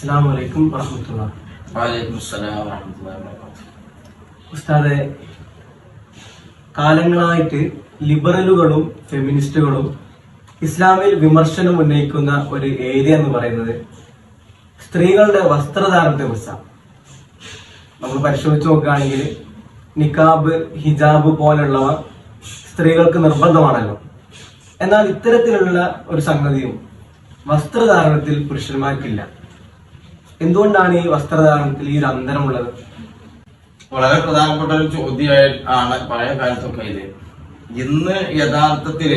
അസ്സാം വലൈക്കും വറഹമത്തുള്ള. വാലൈക്കും അസ്സലാം വറഹ്മത്തുള്ളാഹി വബറകാതുഹു. ഉസ്താദെ കാലങ്ങളായിട്ട് ലിബറലുകളും ഫെമിനിസ്റ്റുകളും ഇസ്ലാമിൽ വിമർശനം ഉന്നയിക്കുന്ന ഒരു ഏരിയ എന്ന് പറയുന്നത് സ്ത്രീകളുടെ വസ്ത്രധാരണത്തെ കുറിച്ചാണ്. നമ്മൾ പരിശോധിച്ച് നോക്കുകയാണെങ്കിൽ നിക്കാബ് ഹിജാബ് പോലുള്ളവ സ്ത്രീകൾക്ക് നിർബന്ധമാണല്ലോ. എന്നാൽ ഇത്തരത്തിലുള്ള ഒരു സംഗതിയും വസ്ത്രധാരണത്തിൽ പുരുഷന്മാർക്കില്ല. എന്തുകൊണ്ടാണ് ഈ വസ്ത്രധാരണത്തിൽ ഈ ഒരു അന്തരമുള്ളത്? വളരെ പ്രധാനപ്പെട്ട ഒരു ചോദ്യമായി ആണ് പഴയ കാലത്തൊക്കെ ഇത്. ഇന്ന് യഥാർത്ഥത്തിൽ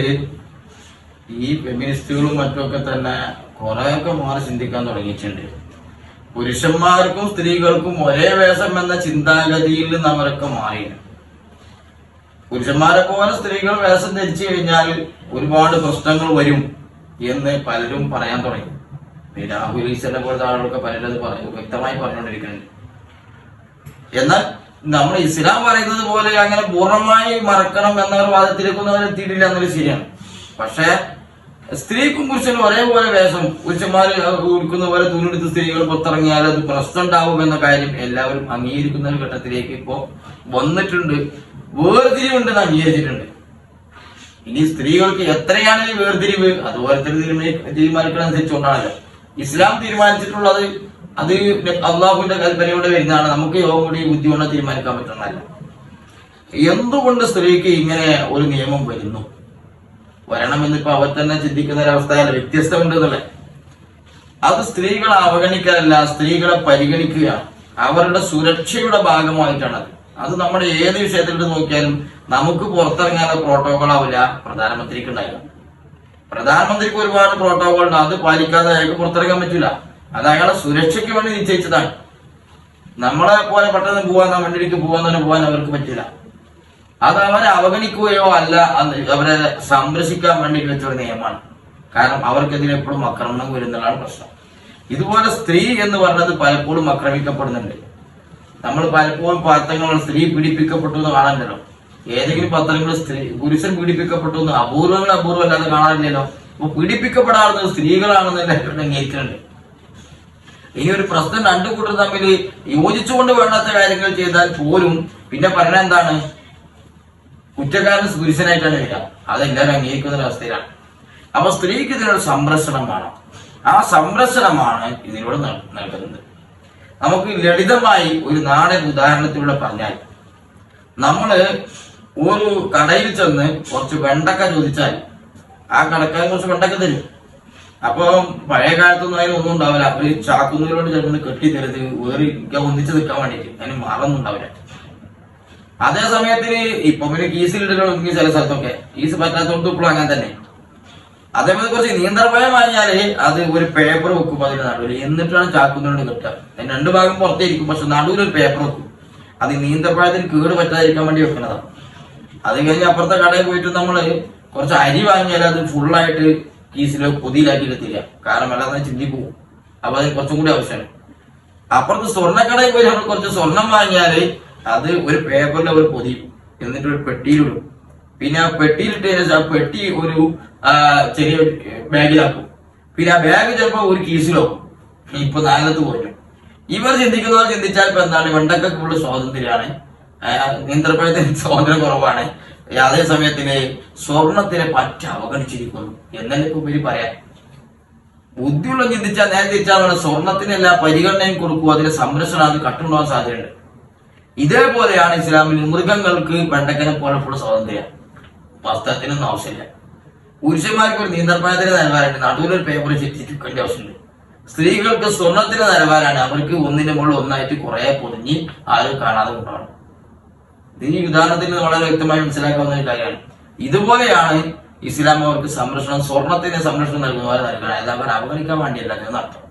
ഈ ഫെമിനിസ്റ്റുകളും മറ്റുമൊക്കെ തന്നെ കുറെയൊക്കെ മാറി ചിന്തിക്കാൻ തുടങ്ങിയിട്ടുണ്ട്. പുരുഷന്മാർക്കും സ്ത്രീകൾക്കും ഒരേ വേഷം എന്ന ചിന്താഗതിയിൽ നിന്ന് അവരൊക്കെ മാറി പുരുഷന്മാരെ പോലെ സ്ത്രീകൾ വേഷം ധരിച്ചു കഴിഞ്ഞാൽ ഒരുപാട് പ്രശ്നങ്ങൾ വരും എന്ന് പലരും പറയാൻ തുടങ്ങി. ഈ രാഹുൽ ഈശ്വരനെ പോലത്തെ ആളുകളൊക്കെ പലരത് പറഞ്ഞു വ്യക്തമായി പറഞ്ഞുകൊണ്ടിരിക്കുന്നുണ്ട്. എന്നാൽ നമ്മൾ ഇസ്ലാം പറയുന്നത് പോലെ അങ്ങനെ പൂർണമായി മറക്കണം എന്നവർ വാദത്തിലേക്കൊന്നും അവർ എത്തിയിട്ടില്ല എന്നൊരു ശരിയാണ്. പക്ഷേ സ്ത്രീക്കും പുരുഷനും ഒരേപോലെ വേഷം പുരുഷന്മാർ ഉടുക്കുന്ന പോലെ തുണിയെടുത്ത് സ്ത്രീകൾ പുറത്തിറങ്ങിയാൽ അത് പ്രശ്നം ഉണ്ടാവും എന്ന കാര്യം എല്ലാവരും അംഗീകരിക്കുന്ന ഒരു ഘട്ടത്തിലേക്ക് ഇപ്പോ വന്നിട്ടുണ്ട്. വേർതിരിവുണ്ടെന്ന് അംഗീകരിച്ചിട്ടുണ്ട്. ഇനി സ്ത്രീകൾക്ക് എത്രയാണ് വേർതിരിവ്? അതുപോലെ തന്നെ തീരുമാനിക്കണം തീരുമാനിക്കണനുസരിച്ചുകൊണ്ടാണല്ലോ ഇസ്ലാം തീരുമാനിച്ചിട്ടുള്ളത് അത് അള്ളാഹുവിന്റെ കൽപ്പനയോടെ വരുന്നതാണ്. നമുക്ക് യോഗയുടെ ബുദ്ധി കൊണ്ട് തീരുമാനിക്കാൻ പറ്റുന്നതല്ല. എന്തുകൊണ്ട് സ്ത്രീക്ക് ഇങ്ങനെ ഒരു നിയമം വരുന്നു? വരണമെന്ന് ഇപ്പൊ അവർ തന്നെ ചിന്തിക്കുന്ന ഒരവസ്ഥയല്ല വ്യത്യസ്തമുണ്ട് എന്നുള്ളത് അത് സ്ത്രീകളെ അവഗണിക്കാനല്ല സ്ത്രീകളെ പരിഗണിക്കുകയാണ് അവരുടെ സുരക്ഷയുടെ ഭാഗമായിട്ടാണ് അത് നമ്മുടെ ഏത് വിഷയത്തിൽ നോക്കിയാലും നമുക്ക് പുറത്തിറങ്ങാനുള്ള പ്രോട്ടോകോൾ ആവില്ല. പ്രധാനമന്ത്രിക്ക് ഉണ്ടായില്ല. പ്രധാനമന്ത്രിക്ക് ഒരുപാട് പ്രോട്ടോകോൾ ഉണ്ട് അത് പാലിക്കാതെ അയാൾക്ക് പുറത്തിറങ്ങാൻ പറ്റില്ല അത് അയാളെ സുരക്ഷയ്ക്ക് വേണ്ടി നിശ്ചയിച്ചതാണ്. നമ്മളെ പോലെ പെട്ടെന്ന് പോവാൻ വണ്ടിക്ക് പോവാൻ തന്നെ പോകാൻ അവർക്ക് പറ്റില്ല അത് അവരെ അവഗണിക്കുകയോ അല്ല അവരെ സംരക്ഷിക്കാൻ വേണ്ടി വെച്ച ഒരു നിയമമാണ്. കാരണം അവർക്കെതിരെ എപ്പോഴും ആക്രമണം വരുന്നതാണ് പ്രശ്നം. ഇതുപോലെ സ്ത്രീ എന്ന് പറഞ്ഞത് പലപ്പോഴും ആക്രമിക്കപ്പെടുന്നുണ്ട്. നമ്മൾ പലപ്പോഴും പാത്രങ്ങൾ സ്ത്രീ പീഡിപ്പിക്കപ്പെട്ടു എന്ന് കാണാനില്ലല്ലോ ഏതെങ്കിലും പത്രങ്ങളിൽ സ്ത്രീ പുരുഷൻ പീഡിപ്പിക്കപ്പെട്ടു എന്ന് അപൂർവങ്ങൾ അപൂർവം അല്ലാതെ കാണാനില്ലല്ലോ. അപ്പൊ പീഡിപ്പിക്കപ്പെടാറുന്നത് സ്ത്രീകളാണെന്ന് എല്ലാവരും അംഗീകരിക്കുന്നുണ്ട്. ഇനി ഒരു പ്രശ്നം രണ്ടു കൂട്ടർ തമ്മിൽ യോജിച്ചുകൊണ്ട് വേണ്ടാത്ത കാര്യങ്ങൾ ചെയ്താൽ പോലും പിന്നെ പറഞ്ഞ എന്താണ്? കുറ്റക്കാരൻ പുരുഷനായിട്ടാണ് വരിക. അതെല്ലാവരും അംഗീകരിക്കുന്ന ഒരു അവസ്ഥയിലാണ്. അപ്പൊ സ്ത്രീക്ക് ഇതിനൊരു സംരക്ഷണം വേണം. ആ സംരക്ഷണമാണ് ഇതിനോട് നൽ- നൽകുന്നത്. നമുക്ക് ലളിതമായി ഒരു നാടൻ ഉദാഹരണത്തിലൂടെ പറഞ്ഞാൽ നമ്മൾ ഒരു കടയിൽ ചെന്ന് കുറച്ച് വെണ്ടക്ക ചോദിച്ചാൽ ആ കടക്കാരൻ കുറച്ച് വെണ്ടക്ക തരും. അപ്പൊ പഴയ കാലത്തൊന്നും അതിനൊന്നും ഉണ്ടാവില്ല. അപ്പൊ ഈ ചാക്കുന്നതിലോട് ചിലപ്പോൾ കെട്ടി തരുത് വേറെ ഒന്നിച്ച് നിൽക്കാൻ വേണ്ടിട്ട് അതിന് മാറൊന്നും ഉണ്ടാവില്ല. അതേ സമയത്തിന് ഇപ്പൊ പിന്നെ കീസിലിടലോ ചില സ്ഥലത്തൊക്കെ. കീസ് പറ്റാത്തോണ്ട് ഇപ്പോഴും അങ്ങനെ തന്നെ. അതേപോലെ കുറച്ച് നിയന്ത്രണമായി പറഞ്ഞാൽ അത് ഒരു പേപ്പർ വെക്കും അതിന്റെ നടുവിൽ എന്നിട്ടാണ് ചാക്കുന്നതിനോട് കിട്ടുക. രണ്ടു ഭാഗം പുറത്തേരിക്കും. പക്ഷെ നടുവിൽ ഒരു പേപ്പർ വെക്കും. അത് നീന്തപ്പഴത്തിന് കേട് പറ്റാതിരിക്കാൻ വേണ്ടി വെക്കുന്നതാണ് അത് കഴിഞ്ഞ് അപ്പുറത്തെ കടയിൽ പോയിട്ട് നമ്മൾ കുറച്ച് അരി വാങ്ങിയാൽ അത് ഫുള്ളായിട്ട് കീസിലോ പൊതിയിലാക്കി എടുത്തില്ല. കാരണം അല്ലാതെ ചിന്തിപ്പോവും അപ്പൊ അത് കുറച്ചും കൂടി ആവശ്യമാണ് അപ്പുറത്ത് സ്വർണക്കടയിൽ പോയി നമ്മൾ കുറച്ച് സ്വർണം വാങ്ങിയാൽ അത് ഒരു പേപ്പറിൽ അവർ പൊതിയും. എന്നിട്ട് ഒരു പെട്ടിയിലിടും പിന്നെ ആ പെട്ടിയിലിട്ട് ആ പെട്ടി ഒരു ചെറിയ ബാഗിലാക്കും. പിന്നെ ആ ബാഗ് ചിലപ്പോ ഒരു കീസിലോ ഇപ്പൊ നാലത്ത് പോയിട്ടു ഇവർ ചിന്തിക്കുന്നവർ ചിന്തിച്ചാൽ ഇപ്പൊ എന്താണ്? വെണ്ടക്കൊക്കെ ഉള്ള സ്വാതന്ത്ര്യമാണ്. നീന്തൽപ്പഴത്തിന് സ്വാതന്ത്ര്യം കുറവാണ്. അതേ സമയത്തിന് സ്വർണത്തിനെ പറ്റ അവഗണിച്ചിരിക്കുന്നു. എന്നല്ലേ ഇപ്പൊ ഇവർ പറയാം? ബുദ്ധിയുള്ള ചിന്തിച്ചാൽ നേരെ തിരിച്ചാൽ സ്വർണത്തിന് എല്ലാ പരിഗണനയും കൊടുക്കുക അതിന്റെ സംരക്ഷണം അത് കട്ടുണ്ടാവാൻ സാധ്യതയുണ്ട്. ഇതേപോലെയാണ് ഇസ്ലാമിൽ മൃഗങ്ങൾക്ക് വെണ്ടക്കനെ പോലെയുള്ള സ്വാതന്ത്ര്യം. വസ്ത്രത്തിനൊന്നും ആവശ്യമില്ല. പുരുഷന്മാർക്ക് ഒരു നിയന്ത്രണത്തിന് നിലവാരമുണ്ട്. നടുവിലൊരു പേപ്പർ ചുറ്റിക്കേണ്ട ആവശ്യമുണ്ട്. സ്ത്രീകൾക്ക് സ്വർണത്തിന് നിലവാരമാണ്. അവർക്ക് ഒന്നിന്റെ മുകളിൽ ഒന്നായിട്ട് കുറെ പൊതിഞ്ഞ് ആരും കാണാതെ കൊണ്ടാണ് ഈ ഉദാഹരണത്തിൽ വളരെ വ്യക്തമായി മനസ്സിലാക്കാവുന്ന ഒരു കാര്യമാണ്. ഇതുപോലെയാണ് ഇസ്ലാം അവർക്ക് സംരക്ഷണം സ്വർണത്തിന് സംരക്ഷണം നൽകുന്ന പോലെ നൽകണം അതായത് അവർ അവഗണിക്കാൻ വേണ്ടിയല്ല എന്നർത്ഥം.